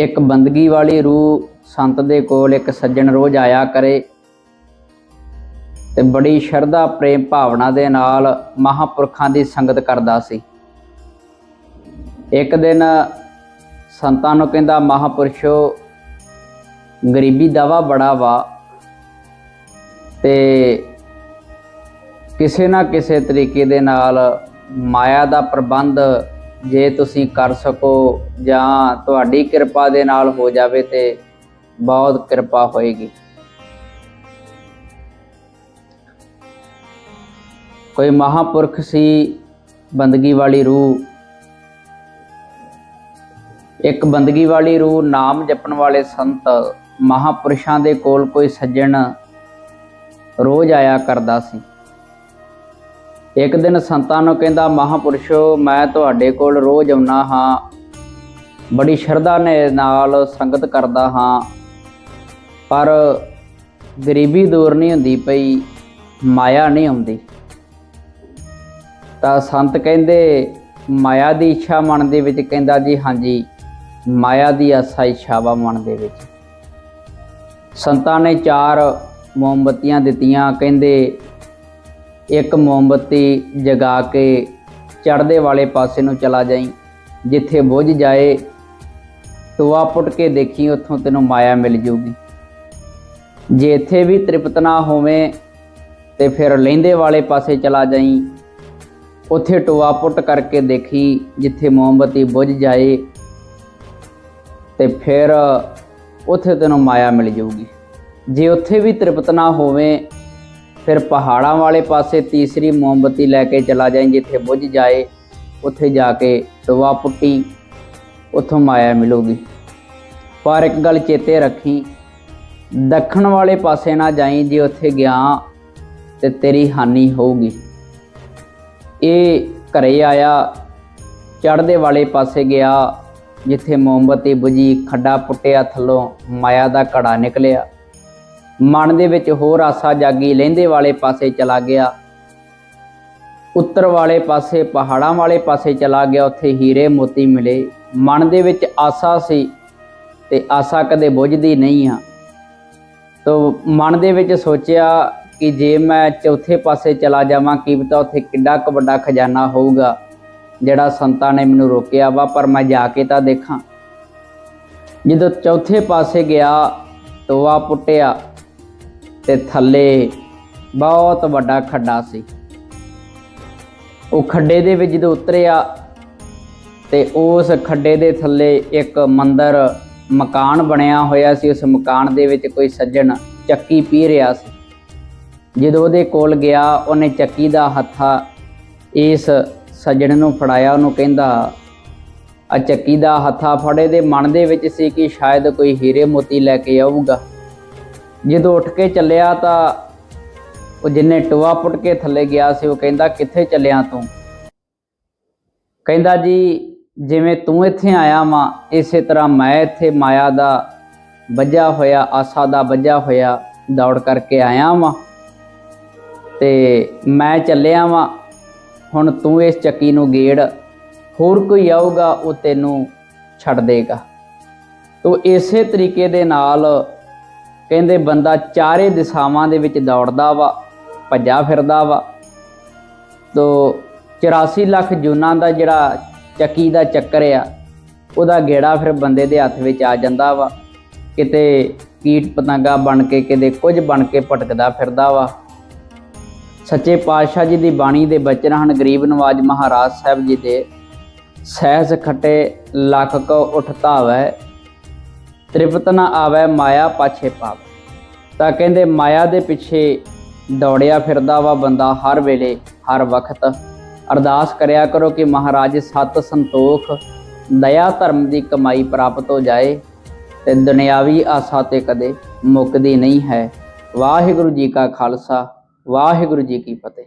ਇੱਕ ਬੰਦਗੀ ਵਾਲੀ ਰੂਹ ਸੰਤ ਦੇ ਕੋਲ ਇੱਕ ਸੱਜਣ ਰੋਜ਼ ਆਇਆ ਕਰੇ ਤੇ ਬੜੀ ਸ਼ਰਧਾ, ਪ੍ਰੇਮ ਭਾਵਨਾ ਦੇ ਨਾਲ ਮਹਾਪੁਰਖਾਂ ਦੀ ਸੰਗਤ ਕਰਦਾ ਸੀ। ਇੱਕ ਦਿਨ ਸੰਤਾਂ ਨੂੰ ਕਹਿੰਦਾ, ਮਹਾਪੁਰਸ਼ੋ, ਗਰੀਬੀ ਦਾਵਾ ਬੜਾ ਵਾ ਤੇ ਕਿਸੇ ਨਾ ਕਿਸੇ ਤਰੀਕੇ ਦੇ ਨਾਲ ਮਾਇਆ ਦਾ ਪ੍ਰਬੰਧ ਜੇ ਤੁਸੀਂ ਕਰ ਸਕੋ ਜਾਂ ਤੁਹਾਡੀ ਕਿਰਪਾ ਦੇ ਨਾਲ ਹੋ ਜਾਵੇ ਤੇ ਬਹੁਤ ਕਿਰਪਾ ਹੋਏਗੀ। ਕੋਈ ਮਹਾਪੁਰਖ ਸੀ ਬੰਦਗੀ ਵਾਲੀ ਰੂਹ, ਇੱਕ ਬੰਦਗੀ ਵਾਲੀ ਰੂਹ ਨਾਮ ਜਪਣ ਵਾਲੇ ਸੰਤ ਮਹਾਪੁਰਸ਼ਾਂ ਦੇ ਕੋਲ ਕੋਈ ਸੱਜਣ ਰੋਜ਼ ਆਇਆ ਕਰਦਾ ਸੀ। ਇੱਕ ਦਿਨ ਸੰਤਾਂ ਨੂੰ ਕਹਿੰਦਾ, ਮਹਾਪੁਰਸ਼ੋ, ਮੈਂ ਤੁਹਾਡੇ ਕੋਲ ਰੋਜ਼ ਆਉਣਾ ਹਾਂ। ਬੜੀ ਸ਼ਰਧਾ ਨੇ ਨਾਲ ਸੰਗਤ ਕਰਦਾ ਹਾਂ। ਪਰ ਗਰੀਬੀ ਦੂਰ ਨਹੀਂ ਹੁੰਦੀ ਪਈ, ਮਾਇਆ ਨਹੀਂ ਆਉਂਦੀ। ਤਾਂ ਸੰਤ ਕਹਿੰਦੇ, ਮਾਇਆ ਦੀ ਇੱਛਾ ਮਨ ਦੇ ਵਿੱਚ ਕਹਿੰਦਾ ਜੀ, ਹਾਂਜੀ, ਮਾਇਆ ਦੀ ਆਸਾ ਇੱਛਾ ਵਾ ਮਨ ਦੇ ਵਿੱਚ। ਸੰਤਾਂ ਨੇ ਚਾਰ ਮੋਮਬਤੀਆਂ ਦਿੱਤੀਆਂ, ਕਹਿੰਦੇ ਇੱਕ ਮੋਮਬਤੀ ਜਗਾ ਕੇ ਚੜ੍ਹਦੇ ਵਾਲੇ ਪਾਸੇ ਨੂੰ ਚਲਾ ਜਾਈ। ਜਿੱਥੇ ਬੁੱਝ ਜਾਏ ਟੋਆ ਪੁੱਟ ਕੇ ਦੇਖੀ, ਉੱਥੋਂ ਤੈਨੂੰ ਮਾਇਆ ਮਿਲ ਜੂਗੀ। ਜੇ ਇੱਥੇ ਵੀ ਤ੍ਰਿਪਤ ਨਾ ਹੋਵੇ, ਤੇ ਫਿਰ ਲਹਿੰਦੇ ਵਾਲੇ ਪਾਸੇ ਚਲਾ ਜਾਈ। ਉੱਥੇ ਟੋਆ ਪੁੱਟ ਕਰਕੇ ਦੇਖੀ, ਜਿੱਥੇ ਮੋਮਬਤੀ ਬੁੱਝ ਜਾਏ, ਤੇ ਫਿਰ ਉੱਥੇ ਤੈਨੂੰ ਮਾਇਆ ਮਿਲ ਜਾਊਗੀ ਜੇ ਉੱਥੇ ਵੀ ਤ੍ਰਿਪਤ ਨਾ ਹੋਵੇ ਫਿਰ ਪਹਾੜਾਂ ਵਾਲੇ ਪਾਸੇ ਤੀਸਰੀ ਮੋਮਬਤੀ ਲੈ ਕੇ ਚਲਾ ਜਾਈਂ, ਜਿੱਥੇ ਬੁੱਝ ਜਾਏ, ਉੱਥੇ ਜਾ ਕੇ ਟੋਆ ਪੁੱਟੀ, ਉੱਥੋਂ ਮਾਇਆ ਮਿਲੂਗੀ। ਪਰ ਇੱਕ ਗੱਲ ਚੇਤੇ ਰੱਖੀ, ਦੱਖਣ ਵਾਲੇ ਪਾਸੇ ਨਾ ਜਾਈ, ਜੇ ਉੱਥੇ ਗਿਆ ਤੇ ਤੇਰੀ ਹਾਨੀ ਹੋਊਗੀ। ਇਹ ਘਰੇ ਆਇਆ, ਚੜ੍ਹਦੇ ਵਾਲੇ ਪਾਸੇ ਗਿਆ, ਜਿੱਥੇ ਮੋਮਬਤੀ ਬੁਝੀ, ਖੱਡਾ ਪੁੱਟਿਆ, ਥੱਲੋਂ ਮਾਇਆ ਦਾ ਘੜਾ ਨਿਕਲਿਆ। ਮਨ ਦੇ ਵਿੱਚ ਹੋਰ ਆਸਾ ਜਾਗੀ, ਲਹਿੰਦੇ ਵਾਲੇ ਪਾਸੇ ਚਲਾ ਗਿਆ। ਉੱਤਰ ਵਾਲੇ ਪਾਸੇ, ਪਹਾੜਾਂ ਵਾਲੇ ਪਾਸੇ ਚਲਾ ਗਿਆ, ਉੱਥੇ ਹੀਰੇ ਮੋਤੀ ਮਿਲੇ। ਮਨ ਦੇ ਵਿੱਚ ਆਸਾ ਸੀ ਤੇ ਆਸਾ ਕਦੇ ਬੁੱਝਦੀ ਨਹੀਂ ਆ। ਤੋ ਮਨ ਦੇ ਵਿੱਚ ਸੋਚਿਆ ਕਿ ਜੇ ਮੈਂ ਚੌਥੇ ਪਾਸੇ ਚਲਾ ਜਾਵਾਂ, ਕੀ ਪਤਾ ਉੱਥੇ ਕਿੱਡਾ ਕੁ ਵੱਡਾ ਖਜ਼ਾਨਾ ਹੋਊਗਾ, ਜਿਹੜਾ ਸੰਤਾਂ ਨੇ ਮੈਨੂੰ ਰੋਕਿਆ ਵਾ, ਪਰ ਮੈਂ ਜਾ ਕੇ ਤਾਂ ਦੇਖਾਂ। ਜਦੋਂ ਚੌਥੇ ਪਾਸੇ ਗਿਆ, ਤੋਆ ਪੁੱਟਿਆ ਤੇ ਥੱਲੇ ਬਹੁਤ ਵੱਡਾ ਖੱਡਾ ਸੀ। ਉਹ ਖੱਡੇ ਦੇ ਵਿੱਚ ਜਦੋਂ ਉਤਰਿਆ ਤੇ ਉਸ ਖੱਡੇ ਦੇ ਥੱਲੇ ਇੱਕ ਮੰਦਰ ਮਕਾਨ ਬਣਿਆ ਹੋਇਆ ਸੀ। ਉਸ ਮਕਾਨ ਦੇ ਵਿੱਚ ਕੋਈ ਸੱਜਣ ਚੱਕੀ ਪੀ ਰਿਹਾ ਸੀ। ਜਦੋਂ ਉਹਦੇ ਕੋਲ ਗਿਆ, ਉਹਨੇ ਚੱਕੀ ਦਾ ਹੱਥਾ ਇਸ ਸੱਜਣ ਨੂੰ ਫੜਾਇਆ। ਉਹਨੂੰ ਕਹਿੰਦਾ ਆ ਚੱਕੀ ਦਾ ਹੱਥਾ ਫੜੇ ਦੇ। ਮਨ ਦੇ ਵਿੱਚ ਸੀ ਕਿ ਸ਼ਾਇਦ ਕੋਈ ਹੀਰੇ ਮੋਤੀ ਲੈ ਕੇ ਆਊਗਾ। ਜਦੋਂ ਉੱਠ ਕੇ ਚੱਲਿਆ ਤਾਂ ਉਹ ਜਿੰਨੇ ਟੋਆ ਪੁੱਟ ਕੇ ਥੱਲੇ ਗਿਆ ਸੀ, ਉਹ ਕਹਿੰਦਾ, ਕਿੱਥੇ ਚੱਲਿਆ ਤੂੰ? ਕਹਿੰਦਾ, ਜੀ, ਜਿਵੇਂ ਤੂੰ ਇੱਥੇ ਆਇਆ ਵਾਂ, ਇਸੇ ਤਰ੍ਹਾਂ ਮੈਂ ਇੱਥੇ ਮਾਇਆ ਦਾ ਵੱਜਾ ਹੋਇਆ, ਆਸਾ ਦਾ ਵੱਜਾ ਹੋਇਆ ਦੌੜ ਕਰਕੇ ਆਇਆ ਵਾਂ ਤੇ ਮੈਂ ਚੱਲਿਆ ਵਾਂ। ਹੁਣ ਤੂੰ ਇਸ ਚੱਕੀ ਨੂੰ ਗੇੜ, ਹੋਰ ਕੋਈ ਆਊਗਾ, ਉਹ ਤੈਨੂੰ ਛੱਡ ਦੇਗਾ। ਤੋ ਇਸੇ ਤਰੀਕੇ ਦੇ ਨਾਲ ਕਹਿੰਦੇ ਬੰਦਾ ਚਾਰੇ ਦਿਸ਼ਾਵਾਂ ਦੇ ਵਿੱਚ ਦੌੜਦਾ ਵਾ, ਭੱਜਾ ਫਿਰਦਾ ਵਾ। ਤੋ 84 ਲੱਖ ਜੂਨਾਂ ਦਾ ਜਿਹੜਾ ਚੱਕੀ ਦਾ ਚੱਕਰ ਆ, ਉਹਦਾ ਗੇੜਾ ਫਿਰ ਬੰਦੇ ਦੇ ਹੱਥ ਵਿੱਚ ਆ ਜਾਂਦਾ ਵਾ। ਕਿਤੇ ਕੀਟ ਪਤੰਗਾ ਬਣ ਕੇ, ਕਿਤੇ ਕੁਝ ਬਣ ਕੇ ਭਟਕਦਾ ਫਿਰਦਾ ਵਾ। ਸੱਚੇ ਪਾਤਸ਼ਾਹ ਜੀ ਦੀ ਬਾਣੀ ਦੇ ਬਚਨ ਹਨ, ਗਰੀਬ ਨਵਾਜ ਮਹਾਰਾਜ ਸਾਹਿਬ ਜੀ ਦੇ, ਸਹਿਜ ਖਟੇ ਲੱਖ ਕੋ ਉਠਤਾਵੈ ਤ੍ਰਿਪਤ ਨ ਆਵੈ ਮਾਇਆ ਪਾਛੇ ਪਾਵੈ ਤਾਂ ਕਹਿੰਦੇ, ਮਾਇਆ ਦੇ ਪਿੱਛੇ ਦੌੜਿਆ ਫਿਰਦਾ ਵਾ ਬੰਦਾ ਹਰ ਵੇਲੇ, ਹਰ ਵਕਤ। ਅਰਦਾਸ ਕਰਿਆ ਕਰੋ ਕਿ ਮਹਾਰਾਜ ਸਤ ਸੰਤੋਖ, ਦਇਆ ਧਰਮ ਦੀ ਕਮਾਈ ਪ੍ਰਾਪਤ ਹੋ ਜਾਏ ਤੇ ਦੁਨਿਆਵੀ ਆਸਾ ਤੇ ਕਦੇ ਮੁੱਕਦੀ ਨਹੀਂ ਹੈ। ਵਾਹਿਗੁਰੂ ਜੀ ਕਾ ਖਾਲਸਾ, ਵਾਹਿਗੁਰੂ ਜੀ ਕੀ ਫਤਿਹ।